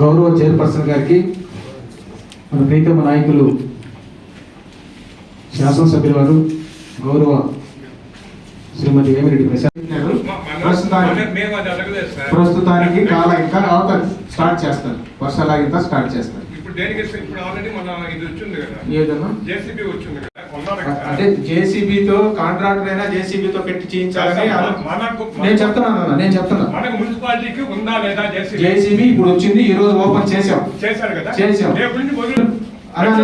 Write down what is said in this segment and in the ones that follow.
గౌరవ చైర్పర్సన్ గారికి మన ప్రీతమ నాయకులు శాసనసభ్యుల వారు గౌరవ శ్రీమతి వేమిరెడ్డి ప్రసాద్ ప్రస్తుతానికి కాల ఇంకా అవతల స్టార్ట్ చేస్తారు. వర్షాలు ఆగితే స్టార్ట్ చేస్తారు. ఇప్పుడు దేనికి ఇస్తే ఇప్పుడు ఆల్రెడీ మన ఇది వచ్చింది కదా? ఏదన్నా? జేసీబీ వచ్చింది అంటే జేసీబీతో కాంట్రాక్టర్ అయినా జేసీబీతో పెట్టి చేయించాలని మన- మనకు నేను చెప్తున్నాను అన్న, నేను చెప్తున్నా. మనకు మున్సిపాలిటీకి ఉందా లేదా జేసీబీ? జేసీబీ ఇప్పుడు వచ్చింది ఈ రోజు ఓపెన్ చేసాం. చేశారు కదా? నుంచి మొదలు అలానే-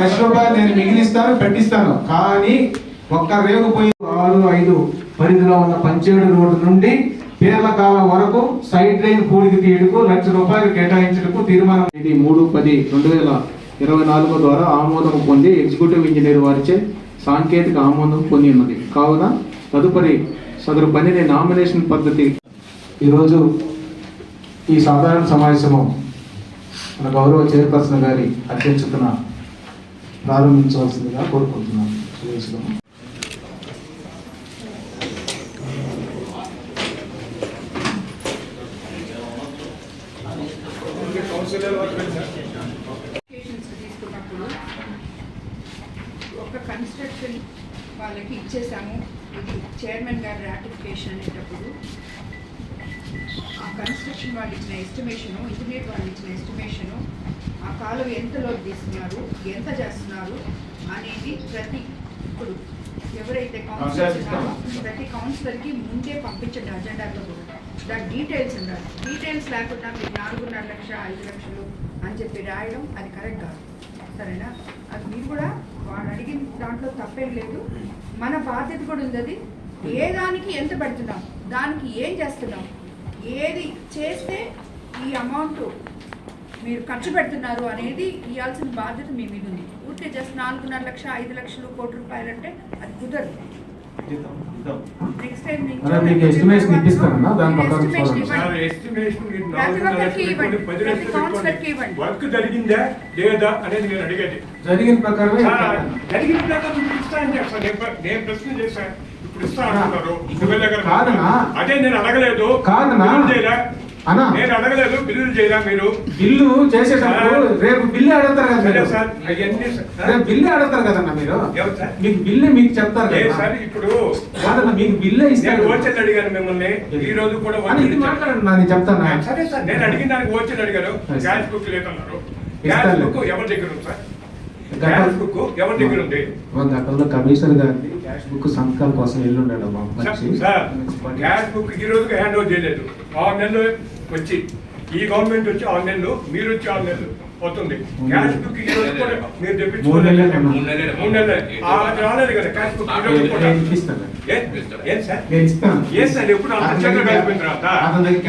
లక్ష రూపాయలు నేను మిగిలిస్తాను పెట్టిస్తాను. కానీ ఒక్క రేగు పోయి ఆరు ఐదు పరిధిలో ఉన్న పంచేడు రోడ్డు నుండి పేర్ల కాలం వరకు సైడ్ డ్రైన్ పూడికి తీయడకు లక్ష రూపాయలు కేటాయించడకు తీర్మానం. ఇది మూడు పది రెండు వేల ఇరవై నాలుగు ద్వారా ఆమోదం పొంది ఎగ్జిక్యూటివ్ ఇంజనీర్ వారిచే సాంకేతిక ఆమోదం పొంది ఉన్నది. కావున తదుపరి సదరు పనిని నామినేషన్ పద్ధతి. ఈరోజు ఈ సాధారణ సమావేశము మన గౌరవ చైర్పర్సన్ గారి అధ్యక్షతన ప్రారంభించవలసిందిగా కోరుకుంటున్నాను సురేష్ గారు. కౌన్సిలర్ వర్క్ సార్ అప్లికేషన్స్ తీసుకున్నప్పుడు ఒక కన్స్ట్రక్షన్ ఇచ్చేసాము ఇది చైర్మన్ గారి రాటిఫికేషన్ అనేటప్పుడు ఆ కన్స్ట్రక్షన్ వాళ్ళు ఇచ్చిన ఎస్టిమేషను ఇంజనీర్ వాళ్ళు ఇచ్చిన ఎస్టిమేషను ఆ కాలువ ఎంత లోతు తీస్తున్నారు ఎంత చేస్తున్నారు అనేది ప్రతి ఇప్పుడు ఎవరైతే కౌన్సిలర్ ఉన్నారో ప్రతి కౌన్సిలర్కి ముందే పంపించండి అజెండాతో కూడా. దాని డీటెయిల్స్ ఉండాలి. డీటెయిల్స్ లేకుండా మీరు నాలుగున్నర లక్ష ఐదు లక్షలు అని చెప్పి రాయడం అది కరెక్ట్ కాదు. సరేనా? అది మీరు కూడా వాడు అడిగిన దాంట్లో తప్పేం లేదు. మన బాధ్యత కూడా ఉంది అది ఏ దానికి ఎంత పెడుతున్నాం దానికి ఏం చేస్తున్నాం ఏది చేస్తే ఈ అమౌంట్ మీరు ఖర్చు పెడుతున్నారు అనేది ఇవ్వాల్సిన బాధ్యత మీ మీద ఉంది. ఊరికే జస్ట్ నాలుగున్నర లక్ష ఐదు లక్షలు కోటి రూపాయలు అంటే అది కుదరదు. నెక్స్ట్ టైం ప్రకారం జరిగిన ప్రకారమే సార్, జరిగిన ప్రకారం అని చెప్పాను నేను ప్ర- నేను ప్రశ్న చేశాను ఇప్పుడు ఇస్తా అంటున్నారు. అదే నేను అడగలేదు. అన్నా. నేను అడగలేదు. బిల్లులు చేయరా మీరు? బిల్లు చేసేటప్పుడు. రేపు బిల్లు అడుగుతారు కదా మీరు? సార్ అవన్నీ. రేపు బిల్లు అడుగుతారు కదన్నా మీరు? మీకు బిల్లు మీకు చెప్తారు కదా? సార్ ఇప్పుడు కాదన్నా మీకు బిల్లు ఇస్తారు. వచ్చేది అడిగాను మిమ్మల్ని. ఈ రోజు కూడా అని ఇది. మాట్లాడండి నేను చెప్తాను? సరే సార్ నేను అడిగిన దానికి వచ్చేది అడిగారు. క్యాష్ బుక్ లేదన్నారు. క్యాష్ బుక్ ఎవరి దగ్గర ఉంది సార్? క్యాష్ బుక్ ఎవరి దగ్గర ఉంది ఒక గతంలో కమిషనర్ గారిది క్యాష్ బుక్ సంతకాల కోసం వెళ్ళి ఉన్నాడు సార్ క్యాష్ బుక్ ఈ రోజుకి హ్యాండ్ ఓవర్ చేయలేదు. ఆరు నెలలు వచ్చి ఈ గవర్నమెంట్ వచ్చి ఆరు నెలలు మీరు వచ్చి ఆరు నెలలు అవుతుంది క్యాష్ బుక్ ఈ రోజు కూడా మీరు మూడు నెలలే తెప్పించుకోలేదు. మూడు నెలలే. మూడు నెలలే. ఆ, అది రాలేదు కదా క్యాష్ బుక్ ఈ రోజు కూడా. ఏ? ఏం సార్? నేను ఇస్తాను. ఏ సార్? ఎప్పుడు అంత చక్కగా అయిపోయిన తర్వాత?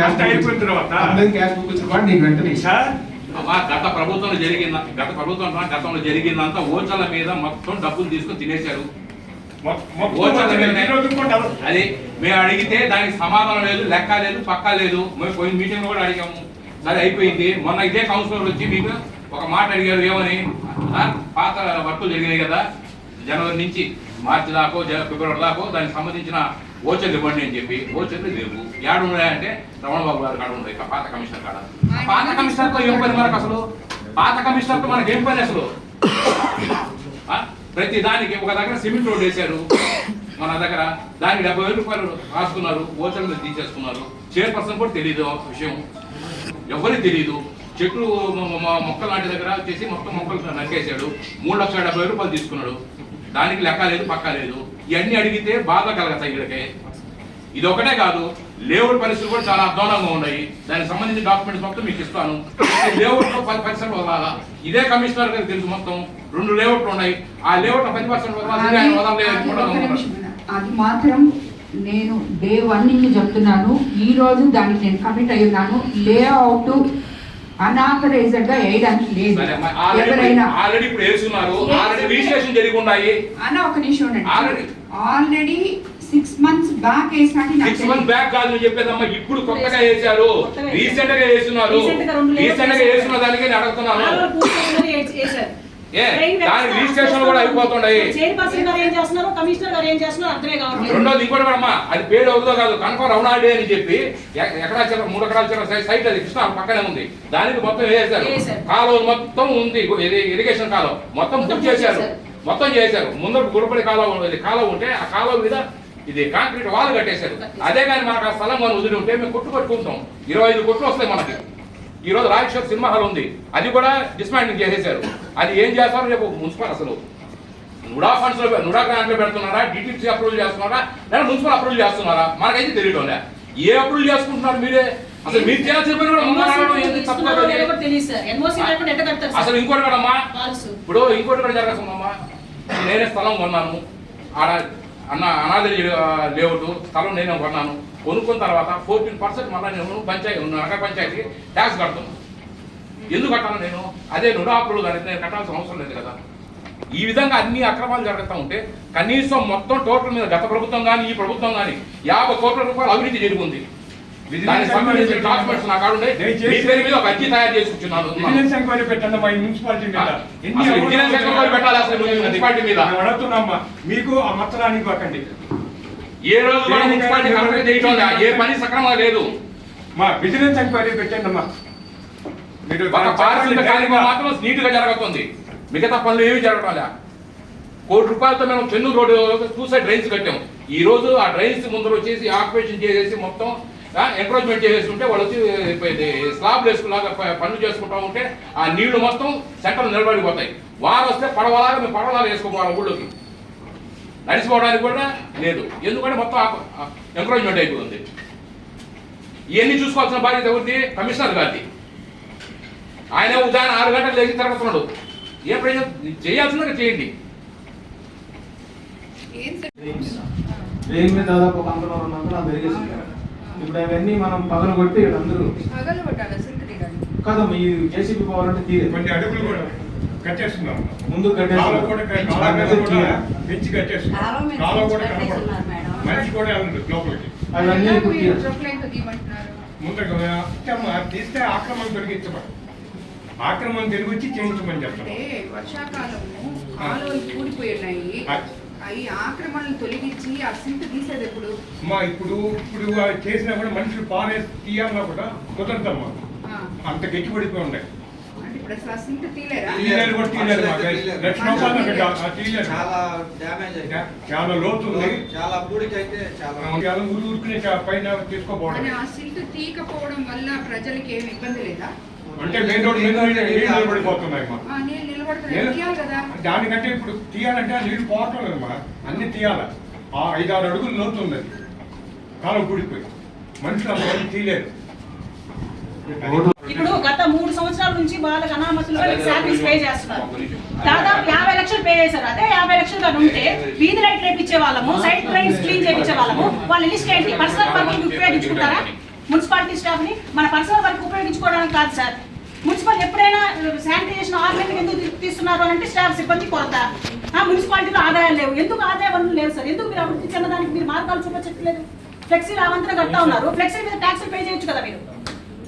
అంత అయిపోయిన తర్వాత? క్యాష్ బుక్ వాడు నీకు వెంటనే. సార్? అమ్మా గత ప్రభుత్వంలో జరిగిన గత ప్రభుత్వం గతంలో జరిగిందంతా ఓచల మీద మొత్తం డబ్బులు తీసుకొని తినేశారు. అది మేము అడిగితే దానికి సమాధానం లేదు లెక్క లేదు పక్కా లేదు. మేము పోయిన మీటింగ్ కూడా అడిగాము. సరే అయిపోయింది. మొన్న ఇదే కౌన్సిలర్ వచ్చి మీకు ఒక మాట అడిగారు ఏమని? పాత వర్కులు జరిగినాయి కదా జనవరి నుంచి మార్చి దాకో ఫిబ్రవరి దాకో దానికి సంబంధించిన ఓచర్లు ఇవ్వండి అని చెప్పి ఓచర్లు లేవు. ఏడు ఉన్నాయంటే రమణ బాబు గారు కాడ ఉన్నాయి పాత కమిషనర్ కాడ. పాత కమిషనర్తో ఏం పని మనకు అసలు? పాత కమిషనర్తో మనకి ఏం పని అసలు? ఆ? ప్రతి దానికి ఒక దగ్గర సిమెంట్ రోడ్ వేశారు. మన దగ్గర దానికి డెబ్బై వేల రూపాయలు రాసుకున్నారు ఓచర్లు తీసేసుకున్నారు. చైర్పర్సన్ కూడా తెలియదు విషయం. ఎవరికి తెలియదు చెట్లు మొక్క లాంటి మొక్కలు దగ్గర వచ్చేసి మొత్తం మొక్కలు నరికేశాడు. మూడు లక్షల డెబ్బై రూపాయలు తీసుకున్నాడు. దానికి లెక్క లేదు పక్క లేదు. ఇవన్నీ అడిగితే బాధ కలగతాయి వీళ్ళకి. ఇది ఒకటే కాదు లేఅవుట్ పరిస్థితులు కూడా చాలా అధ్వానంగా ఉన్నాయి. దానికి సంబంధించిన డాక్యుమెంట్స్ మొత్తం మీకు ఇస్తాను. లేఅవుట్లో పది పర్సెంట్ వదలాలా? ఇదే కమిషనర్ గారికి తెలుసు మొత్తం. రెండు లేఅవుట్లు ఉన్నాయి. ఆ లేఅవుట్ పది పర్సెంట్ వదలాలి? అది- ఆయన వదలలేదు మాత్రం నేను డే వన్ నుంచి చెప్తున్నాను. ఈ రోజు దానికి నేను కమిట్ అయి ఉన్నాను లేఅవుట్ అనాథరైజ్డ్గా వేయడానికి లేదు. ఆల్రెడీ ఎవరైనా ఆల్రెడీ ఇప్పుడు వేస్తున్నారు. ఆల్రెడీ రిజిస్ట్రేషన్ జరిగి ఉన్నాయి. అన్న ఒక నిమిషం ఉండండి. ఆల్రెడీ సిక్స్ మంత్స్ బ్యాక్ వేసినట్టు నాకు సిక్స్ మంత్ తెలియదు. బ్యాక్ కాదు నేను చెప్పేదమ్మా ఇప్పుడు కొత్తగా వేసారు రీసెంట్గా వేస్తున్నారు. రీసెంట్గా వేస్తున్న దానికి నేను అడుగుతున్నాను. దాని రిజిస్ట్రేషన్ కూడా అయిపోతుండయి. చైర్పర్సన్ గారు ఏం చేస్తున్నారు? కమిషనర్ గారు ఏం చేస్తున్నారు? అర్థమే కావట్లేదు. రెండోది ఇంకోటి కూడా అమ్మా అది పేరు అవుతుందో కాదు కనకం రమణాడి అని చెప్పి ఎకరా చిల్లర మూడు ఎకరాల సై- సైట్ అది కృష్ణ పక్కనే ఉంది. దానికి మొత్తం వేసారు వేశారు. కాలువ మొత్తం ఉంది ఇరిగేషన్ కాలువ మొత్తం చేశారు. చేశారు. మొత్తం చేశారు. ముందర గుడిపడి కాలువ ఉంది. కాలువ ఉంటే ఆ కాలువ మీద ఇది కాంక్రీట్ వాల్ కట్టేశారు. అదే కానీ మనకు ఆ స్థలం మనం వదిలి ఉంటే మేము కొట్టు కట్టుకుంటాం. ఇరవై ఐదు కొట్లు వస్తాయి మనకి. ఈ రోజు రాజేశ్వర్ సినిమా హాల్ ఉంది. అది కూడా డిస్మాండింగ్ చేసేశారు. అది ఏం చేస్తారో రేపు మున్సిపల్ అసలు. నుడా ఫండ్స్లో నుడా గ్రాంట్లో పెడుతున్నారా? డిటిసి అప్రూవల్ చేస్తున్నారా? లేదా మున్సిపల్ అప్రూవల్ చేస్తున్నారా? మనకైతే తెలియడం లే ఏ అప్రూవల్ చేసుకుంటున్నారు మీరే? అసలు మీరు చేయాల్సిన పని కూడా అసలు ఇంకోటి కూడా అమ్మా ఇప్పుడు ఇంకోటి కూడా జరగకుందమ్మా నేనే స్థలం కొన్నాను. ఆడ అన్న అనాథ లేవుడు స్థలం నేనే కొన్నాను. కొనుక్కున్న తర్వాత ఫోర్టీన్ పర్సెంట్ మళ్ళీ నేను పంచాయతీ నగర పంచాయతీ ట్యాక్స్ కడుతున్నాను ఎందుకు కట్టాను నేను? అదే నుడాపులు కానీ నేను కట్టాల్సిన అవసరం లేదు కదా. ఈ విధంగా అన్ని అక్రమాలు జరుగుతూ ఉంటే కనీసం మొత్తం టోటల్ మీద గత ప్రభుత్వం కానీ ఈ ప్రభుత్వం కానీ యాభై కోట్ల రూపాయలు అవినీతి జరిగింది. దానికి సంబంధించిన డాక్యుమెంట్స్ నా కాడ ఉన్నాయి మీ పేరు మీద ఒక అర్జీ తయారు చేసి కూర్చున్నాను విజిలెన్స్ ఎంక్వైరీ పెట్టండి మా ఈ మున్సిపాలిటీ మీద. ఎన్ని అసలు విజిలెన్స్ ఎంక్వైరీ పెట్టాలి అసలు మున్సిపాలిటీ మీద? అడుగుతున్నామ్మా మీకు ఆ ఏ రోజు కూడా మున్సిపాలిటీ కంప్లైంట్ చేయటం లే. ఏ పని సక్రమంగా లేదు. మా విజిలెన్స్ ఎంక్వైరీ పెట్టండి అమ్మా మీరు ఒక పారిశుద్ధ కార్యక్రమం మాత్రం నీట్గా జరుగుతుంది మిగతా పనులు ఏమీ జరగటం లే. కోటి రూపాయలతో మేము చెన్నూరు రోడ్డు సూసైడ్ డ్రైన్స్ కట్టాము ఈ రోజు ఆ డ్రైన్స్ ముందర వచ్చేసి ఆక్యుపేషన్ చేసేసి మొత్తం ఎంకరేజ్మెంట్ చేసేసి ఉంటే వాళ్ళు వచ్చి ఇది స్లాబ్ వేసుకులాగా పనులు చేసుకుంటా ఉంటే ఆ నీళ్ళు మొత్తం సెంటర్ నిలబడిపోతాయి వారు వస్తే పడవలాగా మేము పడవలాగా వేసుకోవాలి ఊళ్ళోకి. నడిచిపోవడానికి కూడా లేదు. ఎందుకంటే మొత్తం ఎంకరేజ్మెంట్ అయిపోతుంది. ఇవన్నీ చూసుకోవాల్సిన బాధ్యత ఎవరిది? కమిషనర్ గారిది. ఆయన ఉదాహరణ ఆరు గంటలు లేచి తిరుగుతున్నాడు ఏ ప్రయోజనం? చేయాల్సిందిగా చేయండి. దాదాపు పంతొమ్మిది వందల ఇప్పుడు అవన్నీ మనం పగలు కొట్టి అందరూ పగలు కొట్టాలి సింక్ దిగాలి కదా మీ జేసీబీ పోవాలంటే తీరే. కొన్ని అడుగులు కూడా కట్టేస్తున్నాం. ముందు కూడా పెంచి కట్టేస్తున్నాం. మనిషి లోపలికి. అవన్నీ తీస్తే ఆక్రమణ తొలగించమని ఆక్రమణ తిరిగి చేయించమని చెప్తాం అంటే వర్షాకాలము కాలువలు కూడిపోయి ఉన్నాయి. ఆ. అవి ఆక్రమణలు తొలగించి ఆ సింక్ తీసేది ఎప్పుడు? అమ్మా ఇప్పుడు ఇప్పుడు చేసినా కూడా మనుషులు పారేసి తీయాలన్నా కూడా కుదరదమ్మా. అంత ఉన్నాయి. అక్కడ ఆ తీయలేరు? చాలా డ్యామేజ్ అయింది. చాలా లోతు ఉంది. చాలా పూడికైతే చాలా చాలా ఊరు ఊరుకునే చా- పైన తీసుకోపోవడం. ఆ సింక్ తీయకపోవడం వల్ల ప్రజలకి ఏమి ఇబ్బంది లేదా? అంటే మెయిన్ రోడ్ మీద నీళ్ళు నిలబడిపోతున్నాయి దానికంటే ఇప్పుడు తీయాలంటే ఆ నీళ్ళు పోవటం లేదమ్మా అన్ని తీయాల. ఆ ఐదారు అడుగులు లోతు ఉంది అది కాలం కూడిపోయి మనుషులు అసలు తీయలేరు ఇప్పుడు గత మూడు సంవత్సరాల నుంచి వాళ్ళకి అనామతులుగా శాలరీస్ పే చేస్తున్నారు. దాదాపు యాభై లక్షలు పే చేశారు. అదే యాభై లక్షలు కానీ ఉంటే వీధి లైట్ రేపించే వాళ్ళము సైడ్ డ్రైన్స్ క్లీన్ చేయించే వాళ్ళము వాళ్ళ లిస్ట్ ఏంటి? Personal work ఉపయోగించుకుంటారా? మున్సిపాలిటీ స్టాఫ్ని మన పర్సనల్ వర్క్ ఉపయోగించుకోవడానికి కాదు సార్. మున్సిపల్ ఎప్పుడైనా శానిటైజేషన్ ఆన్లైన్ ఎందుకు తీ- తీస్తున్నారు అని అంటే స్టాఫ్ సిబ్బంది కొరత. ఆ మున్సిపాలిటీలో ఆదాయాలు లేవు. ఎందుకు ఆదాయ వనరులు లేవు సార్? ఎందుకు మీరు అభివృద్ధి చెందడానికి మీరు మార్గాలు చూపించట్లేదు ఫ్లెక్సీలు అవంతరం కడతా ఉన్నారు. ఫ్లెక్సీ మీద ట్యాక్స్ పే చేయొచ్చు కదా మీరు?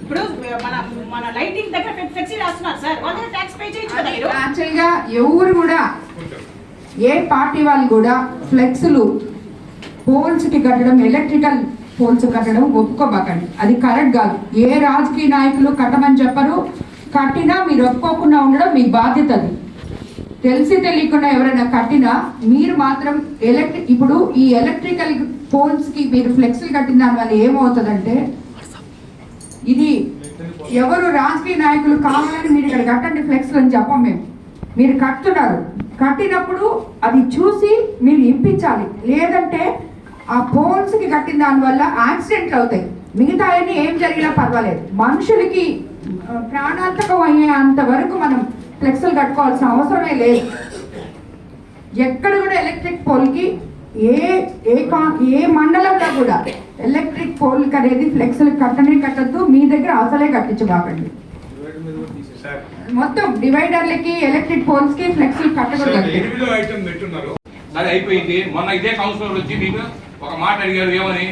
ఇప్పుడు మన మన లైటింగ్ దగ్గర ఫ్లెక్సీ రాస్తున్నారు సార్. వాళ్ళ ట్యాక్స్ పే చేయొచ్చు కదా మీరు? యాక్చువల్గా ఎవరు కూడా ఏ పార్టీ వాళ్ళు కూడా ఫ్లెక్స్లు పోల్స్కి కట్టడం ఎలక్ట్రికల్ పోల్స్ కట్టడం ఒప్పుకోబాకండి అది కరెక్ట్ కాదు. ఏ రాజకీయ నాయకులు కట్టమని చెప్పరు. కట్టినా మీరు ఒప్పుకోకుండా ఉండడం మీ బాధ్యత అది. తెలిసి తెలియకుండా ఎవరైనా కట్టినా మీరు మాత్రం ఎలక్ట్రిక్ ఇప్పుడు ఈ ఎలక్ట్రికల్ పోల్స్కి మీరు ఫ్లెక్స్లు కట్టిన దానివల్ల ఏమవుతుందంటే ఇది ఎవరు రాజకీయ నాయకులు కావాలని మీరు ఇక్కడ కట్టండి ఫ్లెక్స్ అని చెప్పం మేము. మీరు కట్టున్నారు కట్టినప్పుడు అది చూసి మీరు ఇంపించాలి లేదంటే ఆ పోల్స్కి కట్టిన దాని వల్ల యాక్సిడెంట్లు అవుతాయి. మిగతా అన్ని ఏం జరిగినా పర్వాలేదు. మనుషులకి ప్రాణాంతకం అయ్యే అంత వరకు మనం ఫ్లెక్స్లు కట్టుకోవాల్సిన అవసరమే లేదు. ఎక్కడ కూడా ఎలక్ట్రిక్ పోల్కి ఏ ఏ కా ఏ మండలంలో కూడా ఎలక్ట్రిక్ పోల్ అనేది ఫ్లెక్స్లు కట్టనే కట్టద్దు. మీ దగ్గర అసలే కట్టించబాకండి. సార్ మొత్తం డివైడర్లకి ఎలక్ట్రిక్ పోల్స్కి ఫ్లెక్సీ కట్టకూడదు. అయిపోయింది. మొన్న ఇదే కౌన్సిలర్ వచ్చి మీకు ఒక మాట అడిగారు ఏమని?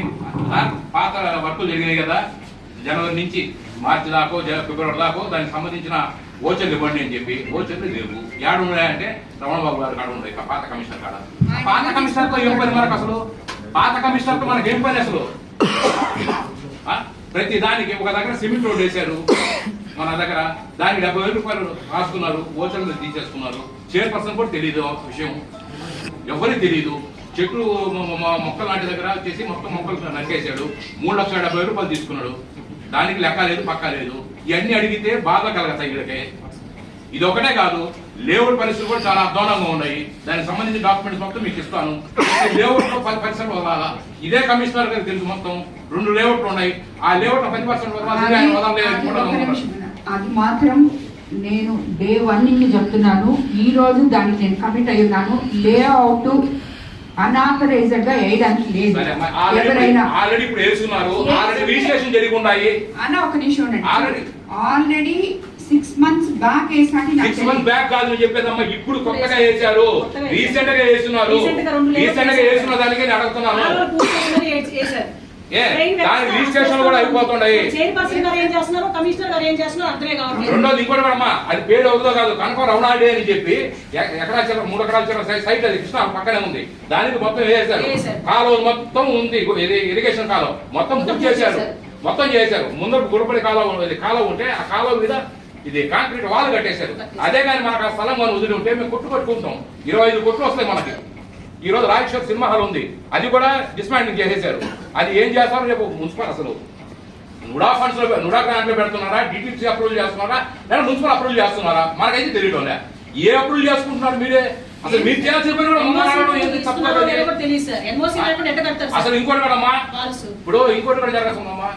పాత వర్కులు జరిగినాయి కదా జనవరి నుంచి మార్చి దాకో ఫిబ్రవరి దాకో దానికి సంబంధించిన ఓచర్లు ఇవ్వండి అని చెప్పి ఓచర్లు లేవు. ఏడు ఉన్నాయంటే రమణ బాబు గారు కాడ ఉన్నాయి పాత కమిషనర్ కాడ. పాత కమిషనర్తో ఏం పని మనకు అసలు? పాత కమిషనర్తో మనకి ఏం పని అసలు? ఆ? ప్రతి దానికి ఒక దగ్గర సిమెంట్ రోడ్ వేశారు. మన దగ్గర దానికి డెబ్బై వేల రూపాయలు రాసుకున్నారు ఓచర్లు తీసేసుకున్నారు. చైర్పర్సన్ కూడా తెలియదు విషయం. ఎవరికి తెలియదు చెట్లు మొ- మొ- మొక్కలు నాటి దగ్గర వచ్చేసి మొత్తం మొక్కలు నరికేశాడు. మూడు లక్షల డెబ్బై రూపాయలు తీసుకున్నాడు. దానికి లెక్క లేదు పక్క లేదు. ఇవన్నీ అడిగితే బాధ కలగతాయి వీళ్ళకి ఇది ఒకటే కాదు లేఅవుట్ పరిస్థితులు కూడా చాలా అధ్వానంగా ఉన్నాయి. దానికి సంబంధించిన డాక్యుమెంట్స్ మొత్తం మీకు ఇస్తాను. లేఅవుట్ పది పర్సెంట్ వదలాలా? ఇదే కమిషనర్ గారికి తెలుసు మొత్తం. రెండు లేఅవుట్లు ఉన్నాయి. ఆ లేఅవుట్ పది పర్సెంట్ ఆయన వదలలేదు. అది మాత్రం నేను డే వన్ నుంచి చెప్తున్నాను. ఈ రోజు దానికి నేను కమిట్ అయి ఉన్నాను లేఅవుట్ అనాథరైజ్డ్గా వేయడానికి లేదు. ఆల్రెడీ ఎవరైనా ఆల్రెడీ ఇప్పుడు వేస్తున్నారు ఆల్రెడీ రిజిస్ట్రేషన్ జరిగి ఉన్నాయి అన్న ఒక నిమిషం ఉండండి. Already. Already six months back నాకు సిక్స్ మంత్ తెలియదు. బ్యాక్ కాదు నేను చెప్పేదమ్మా ఇప్పుడు కొత్తగా వేశారు. రీసెంట్గా వేస్తున్నారు. రీసెంట్గా. వేస్తున్న దానికి నేను అడుగుతున్నాను. రిజిస్ట్రేషన్ కూడా కావట్లేదు. రెండోది ఇంకోటి అమ్మా అది పేరు అవుతుందో కాదు కనక రమణాడి అని చెప్పి ఎకరా చిల్లర మూడు ఎకరాల చిల్లర సైట్ అది కృష్ణ పక్కనే ఉంది. దానికి మొత్తం వేసారు వేశారు. కాలువ మొత్తం ఉంది ఇరిగేషన్ కాలువ. మొత్తం పూర్తి చేశారు. మొత్తం చేశారు. ముందర గుడిపడి కాలువ కాలువ ఉంటే ఆ కాలువ మీద ఇది కాంక్రీట్ వాల్ కట్టేశారు. అదే కానీ మనకు ఆ స్థలం మనం వదిలి ఉంటే మేము కొట్టు కట్టుకుంటాం. ఇరవై ఐదు కొట్లు వస్తాయి మనకి. ఈ రోజు రాజేశ్వర్ సినిమా హాల్ ఉంది. అది కూడా డిస్మాండింగ్ చేసేశారు. అది ఏం చేస్తారో రేపు మున్సిపల్ అసలు. నుడా ఫండ్స్లో నుడా గ్రాంట్లో పెడుతున్నారా? డిటిసి అప్రూవల్ చేస్తున్నారా? లేదా మున్సిపల్ అప్రూవల్ చేస్తున్నారా? మనకైతే తెలియడం లే. ఏ అప్రూవల్ చేసుకుంటున్నారు మీరే? అసలు మీరు చేయాల్సిన పని కూడా? అసలు ఇంకోటి ఫాల్స్. ఇప్పుడు ఇంకోటి కూడా జరగకుందమ్మా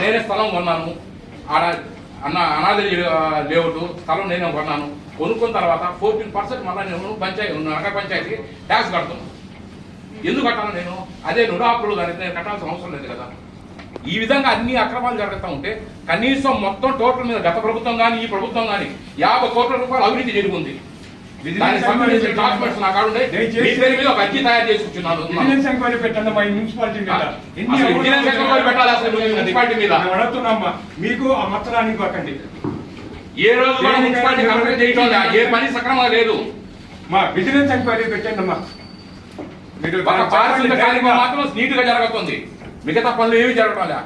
నేనే స్థలం కొన్నాను. ఆడ అన్న అనాథ లేఅవుట్. స్థలం నేనే కొన్నాను. కొనుక్కున్న తర్వాత ఫోర్టీన్ పర్సెంట్ మళ్ళీ నేను పంచాయతీ నగర పంచాయతీ ట్యాక్స్ కడతాను. ఎందుకు కట్టాను నేను? అదే నుడాపులు కానీ నేను కట్టాల్సిన అవసరం లేదు కదా. ఈ విధంగా అన్ని అక్రమాలు జరుగుతూ ఉంటే కనీసం మొత్తం టోటల్ మీద గత ప్రభుత్వం కానీ ఈ ప్రభుత్వం కానీ యాభై కోట్ల రూపాయలు అవినీతి జరిగింది దానికి సంబంధించిన డాక్యుమెంట్స్ నా కాడ ఉన్నాయి. దయచేసి- మీ పేరు మీద ఒక అర్జీ తయారు చేసి కూర్చున్నాను. విజిలెన్స్ ఎంక్వైరీ పెట్టండి మా ఈ మున్సిపాలిటీ మీద. ఎన్ని అసలు విజిలెన్స్ ఎంక్వైరీ పెట్టాలి అసలు మున్సిపాలిటీ మీద. అడుగుతున్నామ్మా మీకు ఆ మత్తరానికి పక్కండి. ఏ రోజు కూడా మున్సిపాలిటీ కంప్లైంట్ చేయటం లే. ఏ పని సక్రమంగా లేదు. మా విజిలెన్స్ ఎంక్వైరీ పెట్టండి అమ్మా మీరు ఒక పారిశుద్ధ కార్యక్రమం మాత్రం నీట్గా జరుగుతుంది మిగతా పనులు ఏమి జరగటం లే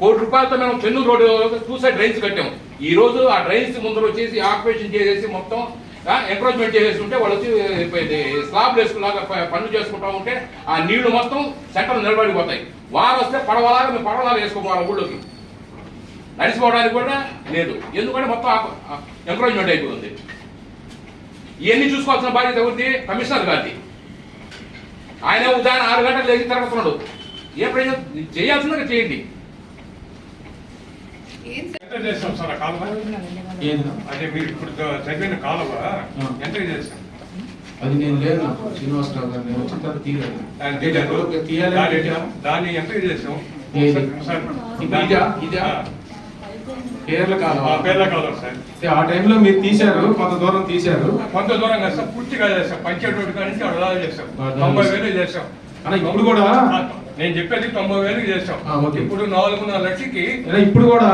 కోటి రూపాయలతో మేము చెన్నూరు రోడ్డు చూసే డ్రైన్స్ కట్టాం. ఈ రోజు ఆ డ్రైన్స్ ముందర వచ్చేసి ఆక్యుపేషన్ చేసేసి మొత్తం ఎంకరేజ్మెంట్ చేసేసి ఉంటే వాళ్ళు వచ్చి స్లాబ్ వేసుకున్నాక పనులు చేసుకుంటా ఉంటే ఆ నీళ్ళు మొత్తం సెంటర్ నిలబడిపోతాయి. వారు వస్తే పడవలాగా మేము పడవలాగా వేసుకోవాలి ఊళ్ళోకి. నడిచిపోవడానికి కూడా లేదు. ఎందుకంటే మొత్తం ఎంకరేజ్మెంట్ అయిపోతుంది. ఇవన్నీ చూసుకోవాల్సిన బాధ్యత ఉంది కమిషనర్ గారిది. ఆయన ఉదాహరణ ఆరు గంటలు లేచి తిరుగుతున్నాడు ఏ ప్రయోజనం? చేయాల్సిందిగా చేయండి. అదే మీరు ఇప్పుడు చదివిన కాలువ ఎంత చేస్తాం అది నేను లేదు నాకు శ్రీనివాసరావు గారు నేను వచ్చిన తర్వాత తీయలేదు. దాన్ని తీయాలి దాన్ని- ఎంత చేసాం. ఇది- ఇదా? కేరళ ఆ కాలం పేర్ల కాలువ సార్ ఆ టైంలో మీరు తీశారు కొంత దూరం తీశారు కొంత దూరం చేస్తాం పూర్తిగా చేస్తాం పంచాయతీ రోడ్డు కాడి నుంచి అడలా చేస్తాం తొంభై. వేలు చేస్తాం అన్న, ఇప్పుడు కూడా? నేను చెప్పేది తొంభై వేలు చేస్తాం. ఇప్పుడు నాలుగున్నర లక్షకి ఇప్పుడు కూడా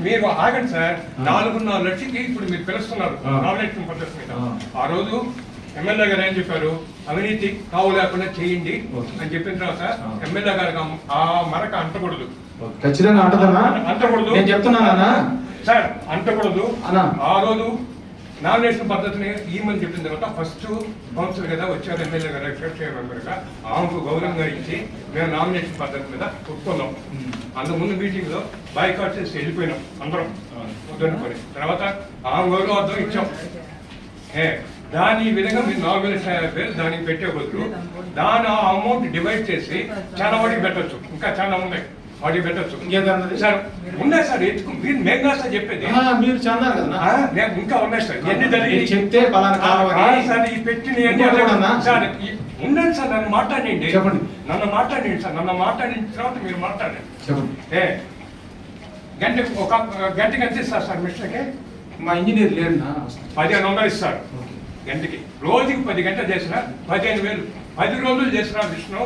మీరు ఆగండి సార్. నాలుగున్నర లక్షకి ఇప్పుడు మీరు పిలుస్తున్నారు. నామినేషన్ పద్ధతి మీద ఆ. రోజు ఎమ్మెల్యే గారు ఏం చెప్పారు అవినీతి కావు లేకుండా చేయండి. అని చెప్పిన తర్వాత. ఎమ్మెల్యే గారికి ఆ- ఆ మరక అంటకూడదు ఖచ్చితంగా అంటదన్నా? అంటకూడదు. నేను చెప్తున్నానా సార్ అంటకూడదు. అన్నా. ఆ రోజు నామినేషన్ పద్ధతిని ఈమని చెప్పిన తర్వాత ఫస్ట్ కౌన్సిల్ కదా వచ్చారు ఎమ్మెల్యే గారు మెంబర్గా ఆమెకు గౌరవంగా ఇచ్చి మేము నామినేషన్ పద్ధతి మీద ఒప్పుకున్నాం. అంతకు ముందు మీటింగ్లో బాయ్కాట్ చేసి వెళ్ళిపోయినాం అందరం. వద్దనుకొని తర్వాత ఆమె గౌరవార్థం ఇచ్చాం. ఏ దాని ఈ విధంగా మీరు నామినేషన్ యాభై వేలు దానికి పెట్టే బదులు దాని ఆ అమౌంట్ డివైడ్ చేసి చాలా వాటికి పెట్టొచ్చు. ఇంకా చాలా ఉన్నాయి. వాటికి పెట్టొచ్చు. ఇంకేదన్నది? సార్ ఉన్నాయి సార్ ఎత్తుకు మీరు మేము కాదు సార్ చెప్పేది. మీరు చన్నారు కదా నేను ఇంకా ఉన్నాయి సార్. ఎన్ని జరిగి చెప్తే. సార్ ఈ పెట్టిన? సార్ ఉండండి సార్ నన్ను మాట్లాడండి చెప్పండి. నన్ను మాట్లాడండి సార్ నన్ను మాట్లాడిన తర్వాత మీరు మాట్లాడండి. చెప్పండి. ఏ గంట ఒక గంటకి ఎంత ఇస్తారు సార్ మిస్టర్కి? మా ఇంజనీర్ లేడునా పదిహేను వందలు ఇస్తారు. గంటకి. రోజుకి పది గంటలు చేసిన పదిహేను వేలు. పది రోజులు చేసిన విష్ణు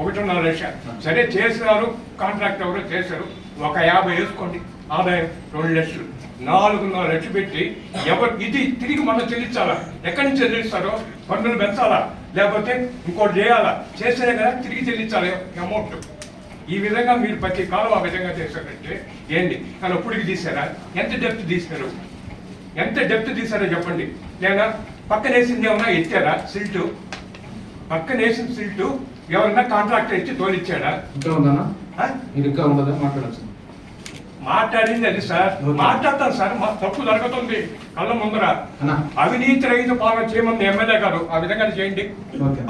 ఒకటిన్నర లక్ష. సరే చేసినారు కాంట్రాక్ట్ ఎవరో చేశారు. ఒక యాభై వేసుకోండి. ఆదాయం రెండు లక్షలు. నాలుగున్నర లక్షలు పెట్టి ఎవరు ఇది తిరిగి మనం చెల్లించాలా? ఎక్కడి నుంచి చెల్లిస్తారో? పన్నులు పెంచాలా? లేకపోతే ఇంకోటి చేయాలా? చేస్తేనే కదా తిరిగి చెల్లించాలి అమౌంట్. ఈ విధంగా మీరు ప్రతి కాలం ఆ విధంగా చేశారంటే ఏంటి? కానీ అప్పుడుకి తీసారా ఎంత డెప్త్ తీశారు? ఎంత డెప్త్ తీశారో చెప్పండి. లేదా పక్కన వేసింది ఏమన్నా ఎత్తారా సిల్టు. పక్కన వేసిన సిల్టు ఎవరన్నా కాంట్రాక్టర్ ఇచ్చి తోలిచ్చాడా ఇంకా? మీరు ఇంకా ఉండదా మాట్లాడచ్చు మాట్లాడింది అది సార్. మాట్లాడతాను సార్. మా తప్పు జరుగుతుంది. కళ్ళ ముందర. అవినీతి రహిత పాలన చేయమని ఎమ్మెల్యే గారు ఆ విధంగా చేయండి.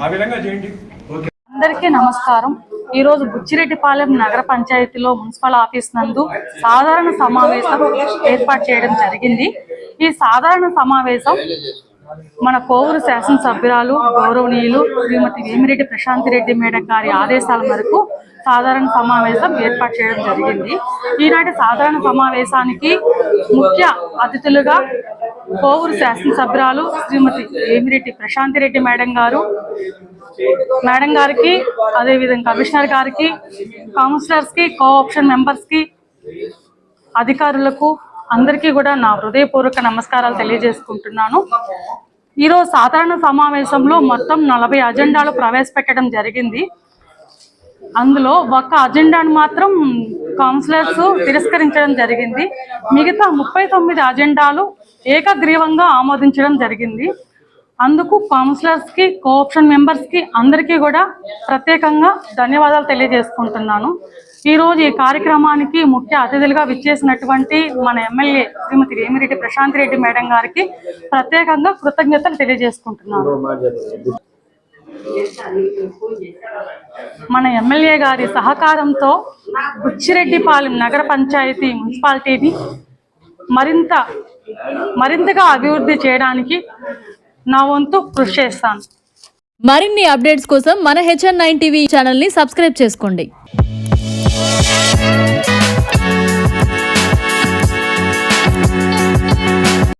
ఆ విధంగా చేయండి. ఓకే. అందరికీ నమస్కారం. ఈరోజు బుచ్చిరెడ్డిపాలెం నగర పంచాయతీలో మున్సిపల్ ఆఫీస్ నందు సాధారణ సమావేశం ఏర్పాటు చేయడం జరిగింది. ఈ సాధారణ సమావేశం మన కోవూరు శాసనసభ్యురాలు గౌరవనీయులు శ్రీమతి వేమిరెడ్డి ప్రశాంతి రెడ్డి మేడం గారి ఆదేశాల మేరకు సాధారణ సమావేశం ఏర్పాటు చేయడం జరిగింది. ఈనాటి సాధారణ సమావేశానికి ముఖ్య అతిథులుగా కోవూరు శాసనసభ్యురాలు శ్రీమతి వేమిరెడ్డి ప్రశాంతి రెడ్డి మేడం గారు మేడం గారికి అదేవిధంగా కమిషనర్ గారికి కౌన్సిలర్స్కి కో కోఆప్షన్ మెంబర్స్కి అధికారులకు అందరికీ కూడా నా హృదయపూర్వక నమస్కారాలు తెలియజేసుకుంటున్నాను. ఈరోజు సాధారణ సమావేశంలో మొత్తం నలభై అజెండాలు ప్రవేశపెట్టడం జరిగింది. అందులో ఒక అజెండాను మాత్రం కౌన్సిలర్స్ తిరస్కరించడం జరిగింది. మిగతా ముప్పై తొమ్మిది అజెండాలు ఏకగ్రీవంగా ఆమోదించడం జరిగింది. అందుకు కౌన్సిలర్స్కి కోఆప్షన్ మెంబర్స్కి అందరికీ కూడా ప్రత్యేకంగా ధన్యవాదాలు తెలియజేసుకుంటున్నాను. ఈరోజు ఈ కార్యక్రమానికి ముఖ్య అతిథులుగా విచ్చేసినటువంటి మన ఎమ్మెల్యే శ్రీమతి రేమిరెడ్డి ప్రశాంత్ రెడ్డి మేడం గారికి ప్రత్యేకంగా కృతజ్ఞతలు తెలియజేసుకుంటున్నాను. మన ఎమ్మెల్యే గారి సహకారంతో బుచ్చిరెడ్డిపాలెం నగర పంచాయతీ మున్సిపాలిటీని మరింత మరింతగా అభివృద్ధి చేయడానికి నా వంతు కృషి చేస్తాను. మరిన్ని అప్డేట్స్ కోసం మన హెచ్ఎన్ నైన్ టీవీ ఛానల్ని సబ్స్క్రైబ్ చేసుకోండి. Thank you.